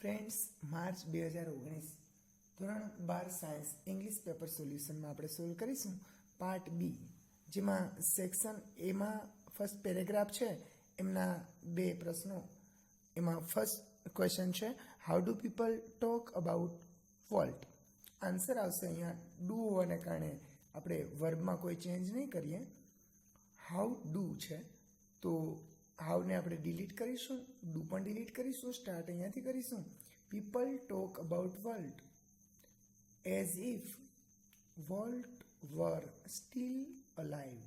Friends March બે હજાર ઓગણીસ. ધોરણ બાર સાયન્સ ઇંગ્લિશ પેપર સોલ્યુશનમાં આપણે સોલ્વ કરીશું પાર્ટ બી, જેમાં સેક્શન એમાં ફર્સ્ટ પેરેગ્રાફ છે, એમના બે પ્રશ્નો. એમાં ફર્સ્ટ ક્વેશ્ચન છે how do people talk about Walt answer આવશે અહીંયા ડુ હોવાને કારણે આપણે વર્બમાં કોઈ ચેન્જ નહીં કરીએ. હાઉ ડુ છે, તો હાઉને આપણે ડિલીટ કરીશું ડુ પણ ડિલીટ કરીશું સ્ટાર્ટ અહીંયાથી કરીશું. People talk about world as if Walt were still alive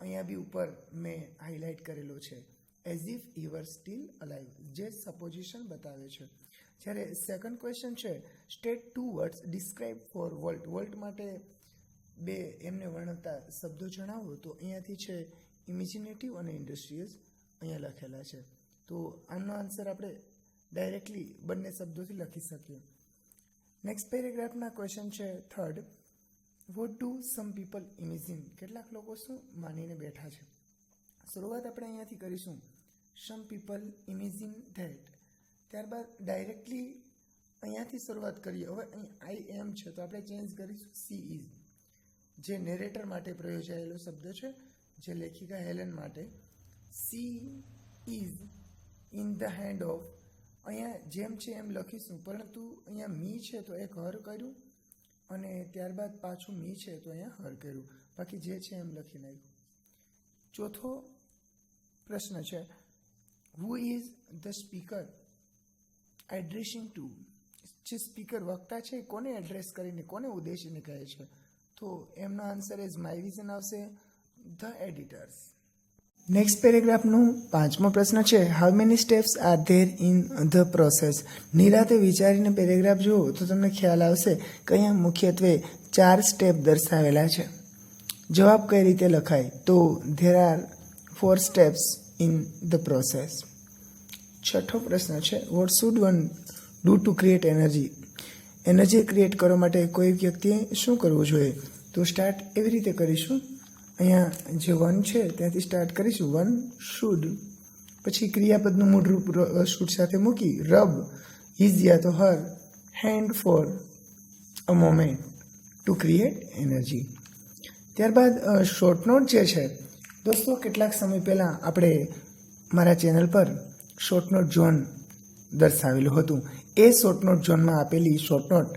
અહીંયા બી ઉપર મેં હાઇલાઇટ કરેલો છે. As if he still alive જે સપોઝિશન બતાવે છે. જ્યારે સેકન્ડ ક્વેશ્ચન છે state two words describe for world world માટે બે એમને વર્ણવતા શબ્દો જણાવો તો અહીંયાથી છે ઇમેજિનેટિવ અને ઇન્ડસ્ટ્રીયલ અહીંયા લખેલા છે. તો આનો આન્સર આપણે ડાયરેક્ટલી બંને શબ્દોથી લખી શકીએ. નેક્સ્ટ પેરેગ્રાફના ક્વેશ્ચન છે third what do some people imagine કેટલાક લોકો શું માનીને બેઠા છે? શરૂઆત આપણે અહીંયાથી કરીશું. સમ પીપલ ઇમેજિન ધેટ ત્યારબાદ ડાયરેક્ટલી અહીંયાથી શરૂઆત કરીએ. હવે અહીં આઈ એમ છે, તો આપણે ચેન્જ કરીશું. સી ઇઝ જે નેરેટર માટે પ્રયોજાયેલો શબ્દ છે, જે લેખિકા હેલન માટે. She is in the hand of. અહીંયા જેમ છે એમ લખીશું, પરંતુ અહીંયા મી છે તો એક હર કર્યું અને ત્યારબાદ પાછું મી છે તો અહીંયા હર કર્યું. બાકી જે છે એમ લખી નાખ્યું. ચોથો પ્રશ્ન છે who is the speaker addressing to જે સ્પીકર વક્તા છે કોને એડ્રેસ કરીને, કોને ઉદ્દેશીને કહે છે? તો એમનો આન્સર એઝ માય વિઝન આવશે ધ એડિટર્સ નેક્સ્ટ પેરેગ્રાફનું પાંચમો પ્રશ્ન છે how many steps are there in the process નિરાતે વિચારીને પેરેગ્રાફ જુઓ તો તમને ખ્યાલ આવશે કે અહીંયા મુખ્યત્વે ચાર સ્ટેપ દર્શાવેલા છે. જવાબ કઈ રીતે લખાય? તો there are four steps in the process છઠ્ઠો પ્રશ્ન છે what should one do to create energy energy create કરવા માટે કોઈ વ્યક્તિએ શું કરવું જોઈએ? તો સ્ટાર્ટ એવી રીતે કરીશું. અહીંયા જે વન છે, ત્યાંથી સ્ટાર્ટ કરીશું. વન શુડ પછી ક્રિયાપદનું મૂળરૂપ શુડ સાથે મૂકી, રબ ઇઝ યા તો her hand for a moment to create energy ત્યારબાદ શોર્ટ નોટ જે છે, દોસ્તો, કેટલાક સમય પહેલાં આપણે મારા ચેનલ પર શોર્ટ નોટ ઝોન દર્શાવેલું હતું. એ શોર્ટ નોટ ઝોનમાં આપેલી શોર્ટ નોટ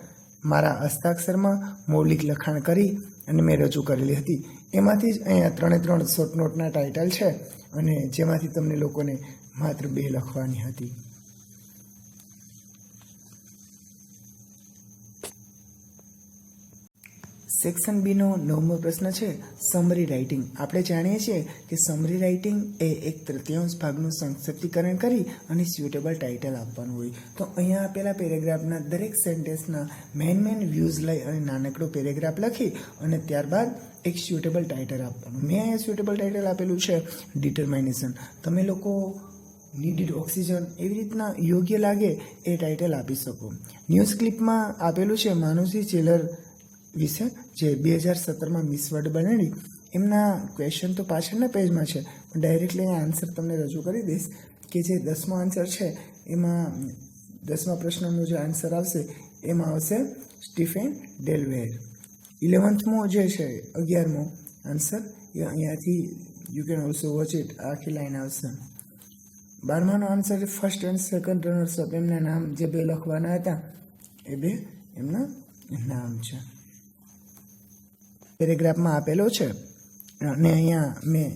મારા હસ્તાક્ષરમાં મૌલિક લખાણ કરી અને મેં રજૂ કરેલી હતી. એમાંથી જ અહીંયા ત્રણે ત્રણ શોર્ટ નોટના ટાઇટલ છે અને જેમાંથી તમને લોકોને માત્ર બે લખવાની હતી. સેક્શન બીનો નવમો પ્રશ્ન છે સમરી રાઇટિંગ આપણે જાણીએ છીએ કે સમરી રાઇટિંગ એ એક તૃતીયાંશ ભાગનું સંક્ષિપ્તીકરણ કરી અને સ્યુટેબલ ટાઇટલ આપવાનું હોય. તો અહીંયા આપેલા પેરેગ્રાફના દરેક સેન્ટેન્સના મેન મેન વ્યૂઝ લઈ અને નાનકડો પેરેગ્રાફ લખી અને ત્યારબાદ એક સ્યુટેબલ ટાઇટલ આપવાનું. મેં અહીંયા સ્યુટેબલ ટાઇટલ આપેલું છે ડિટરમાઇનેશન તમે લોકો નીડેડ ઓક્સિજન એવી રીતના યોગ્ય લાગે એ ટાઇટલ આપી શકો. ન્યૂઝ ક્લિપમાં આપેલું છે માનુસી ચેલર વિશે જે બે હજાર સત્તરમાં મિસ વર્લ્ડ બનેલી એમના ક્વેશ્ચન તો પાછળના પેજમાં છે. પણ ડાયરેક્ટલી આન્સર તમને રજૂ કરી દઈશ કે જે દસમો આન્સર છે, એમાં દસમા પ્રશ્નનો જે આન્સર આવશે, એમાં આવશે સ્ટીફેન ડેલવેર ઇલેવન્થમો જે છે, અગિયારમો આન્સર એ અહીંયાથી you can also watch it આખી લાઈન આવશે. બારમાનો answer first and second runners-up એમના નામ જે બે લખવાના હતા, એ બે એમના નામ છે. પેરેગ્રાફમાં આપેલો છે. અને અહીંયા મેં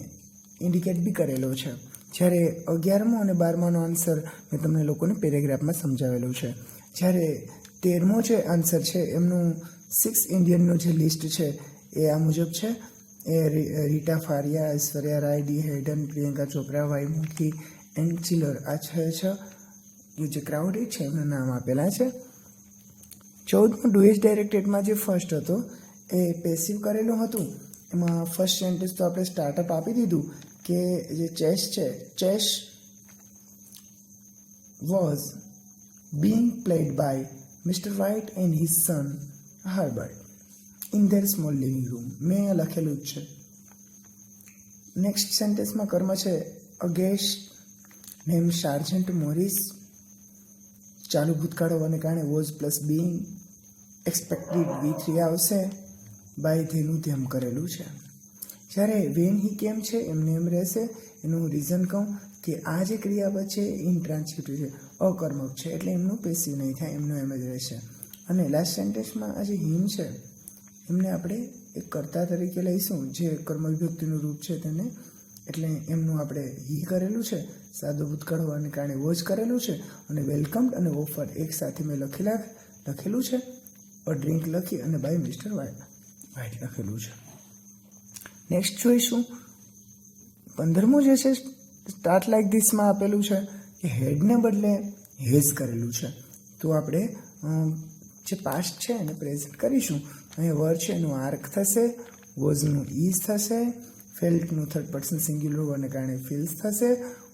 ઇન્ડિકેટ બી કરેલો છે. જ્યારે અગિયારમો અને બારમાનો આન્સર મેં તમને લોકોને પેરેગ્રાફમાં સમજાવેલું છે. જ્યારે તેરમો જે આન્સર છે, એમનું સિક્સ ઇન્ડિયનનું જે લિસ્ટ છે, એ આ મુજબ છે. એ રીટા ફારિયા, ઐશ્વર્યા રાય, ડી હેડન, પ્રિયંકા ચોપરા વાયમુખી એન્ડ ચિલર આ છ. છ જે ક્રાઉડેડ છે, એમના નામ આપેલા છે. ચૌદમો ડુએજ ડાયરેક્ટેડમાં જે ફર્સ્ટ હતો એ પેસિવ કરેલું હતું. એમાં ફર્સ્ટ સેન્ટેન્સ તો આપણે સ્ટાર્ટઅપ આપી દીધું કે જે ચેસ છે, chess was being played by mister White and his son Herbert in their small living room મેં લખેલું જ છે. નેક્સ્ટ સેન્ટેન્સમાં કર્મ છે, અગેશ નેમ સાર્જન્ટ મોરિસ ચાલુ ભૂતકાળ હોવાને કારણે was plus being expected V three આવશે. બાય ધેનું તેમ કરેલું છે. જ્યારે વેન હી કેમ છે એમને એમ રહેશે, એનું રીઝન કહું કે આ જે ક્રિયાપદ છે ઇન્ટ્રાન્સિટિવ છે, અકર્મક છે, એટલે એમનું પેસિવ નહીં થાય, એમનું એમ જ રહેશે. અને લાસ્ટ સેન્ટેન્સમાં આ જે હિમ છે, એમને આપણે એક કર્તા તરીકે લઈશું, જે કર્મ વિભક્તિનું રૂપ છે તેને, એટલે એમનું આપણે હી કરેલું છે, સાદો ભૂતકાળ હોવાને કારણે વોચ કરેલું છે, અને વેલકમ અને ઓફર એક સાથે મેં લખેલા, લખેલું છે. અ ડ્રિંક લખી અને બાય મિસ્ટર વાઇટ વાઇટ લખેલું છે. નેક્સ્ટ જોઈશું. પંદરમું જે છે સ્ટાર્ટ લાઇક ધીસમાં આપેલું છે કે હેડને બદલે હેઝ કરેલું છે. તો આપણે જે પાસ્ટ છે એને પ્રેઝન્ટ કરીશું. અહીંયા વર છે, એનું આર્ક થશે વોઝનું ઇઝ થશે ફેલ્ટનું થર્ડ પર્સન સિંગ્યુલર હોવાને કારણે ફિલ્સ થશે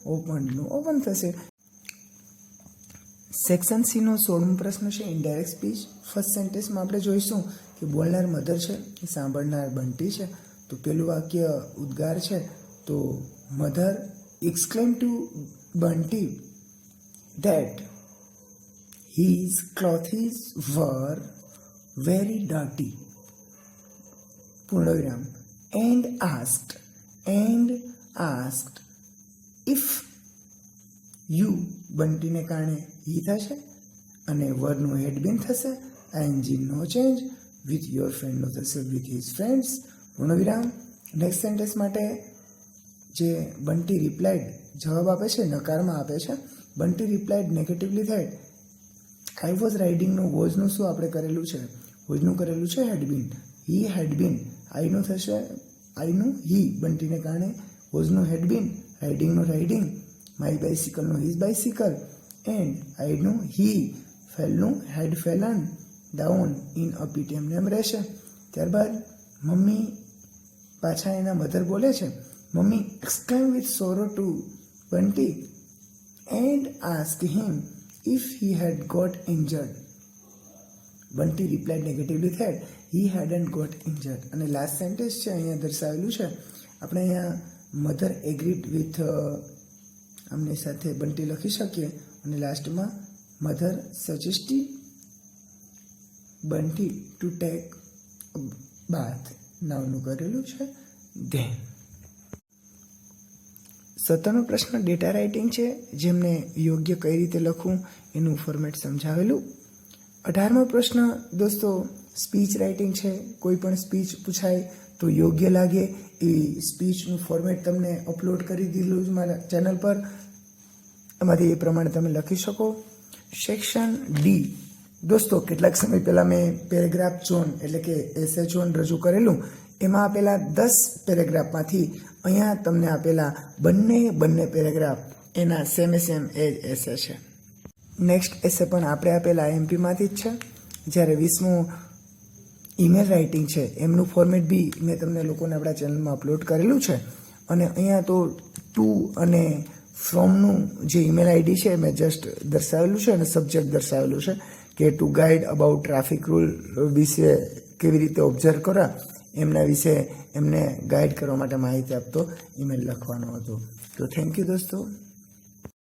ઓપનનું ઓપન થશે. સેક્શન સીનો સોળમો પ્રશ્ન છે ઇન્ડાયરેક્ટ સ્પીચ ફર્સ્ટ સેન્ટેન્સમાં આપણે જોઈશું. કે બોલનાર મધર છે સાંભળનાર બંટી છે, તો પેલું વાક્ય ઉદ્ગાર છે, તો mother exclaim to Bunty that his clothes were very dirty. પૂર્ણવિરામ and asked and asked if you, બંટીને કારણે હી થશે, અને વરનું હેડબિન થશે આઈએનજી નો ચેન્જ વિથ યોર ફ્રેન્ડનું થશે વિથ હિઝ ફ્રેન્ડ્સ પૂર્ણવિરામ નેક્સ્ટ સેન્ટેન્સ માટે જે બંટી રિપ્લાઇડ જવાબ આપે છે, નકારમાં આપે છે. બંટી રિપ્લાઇડ નેગેટિવલી થાય. આઈ વોઝ રાઇડિંગનું વોઝનું શું આપણે કરેલું છે? વોઝનું કરેલું છે હેડબીન હી હેડબીન આઈનું થશે આઈનું હી બંટીને કારણે વોઝનું હેડબીન રાઇડિંગનું રાઇડિંગ માય બાઇસિકલનું હિઝ બાઇસિકલ એન્ડ આઈનું he ફેલનું had fallen down in a pit એમને એમ રહેશે. ત્યારબાદ મમ્મી પાછા એના મધર બોલે છે, mummy exclaim with sorrow to Bunty and ask him if he had got injured Bunty reply negatively that he had and got injured અને last sentence છે, અહીંયા દર્શાવેલું છે, આપણે અહીંયા મધર એગ્રીડ વિથ આમની સાથે બંટી લખી શકીએ. અને લાસ્ટમાં mother suggest Bunty to take bath નામનું કરેલું છે. ધેન સત્તરનો પ્રશ્ન ડેટા રાઇટિંગ છે. જેમને યોગ્ય કઈ રીતે લખવું એનું ફોર્મેટ સમજાવેલું. અઢારમો પ્રશ્ન, દોસ્તો સ્પીચ રાઇટિંગ છે. કોઈ પણ સ્પીચ પૂછાય તો યોગ્ય લાગે. એવી સ્પીચનું ફોર્મેટ તમને અપલોડ કરી દીધેલું છે મારા ચેનલ પર. એમાંથી એ પ્રમાણે તમે લખી શકો. સેક્શન ડી દોસ્તો, કેટલાક સમય પહેલાં મેં પેરેગ્રાફ ઝોન એટલે કે એસે ઝોન રજૂ કરેલું. એમાં આપેલા દસ પેરેગ્રાફમાંથી અહીંયા તમને આપેલા બંને બંને પેરેગ્રાફ એના સેમે સેમ એ જ એસે છે. નેક્સ્ટ એસે પણ આપણે આપેલા એમપીમાંથી જ છે. જ્યારે વીસમું ઈમેલ રાઇટિંગ છે, એમનું ફોર્મેટ બી મેં તમને લોકોને આપણા ચેનલમાં અપલોડ કરેલું છે. અને અહીંયા તો ટુ અને ફ્રોમનું જે ઈમેલ આઈડી છે, મેં જસ્ટ દર્શાવેલું છે અને સબ્જેક્ટ દર્શાવેલું છે. કે to guide about traffic rule વિશે કેવી રીતે ઓબ્ઝર્વ કરા, એમના વિશે એમને ગાઈડ કરવા માટે માહિતી આપતો ઈમેલ લખવાનો હતો. તો થેન્ક યુ દોસ્તો.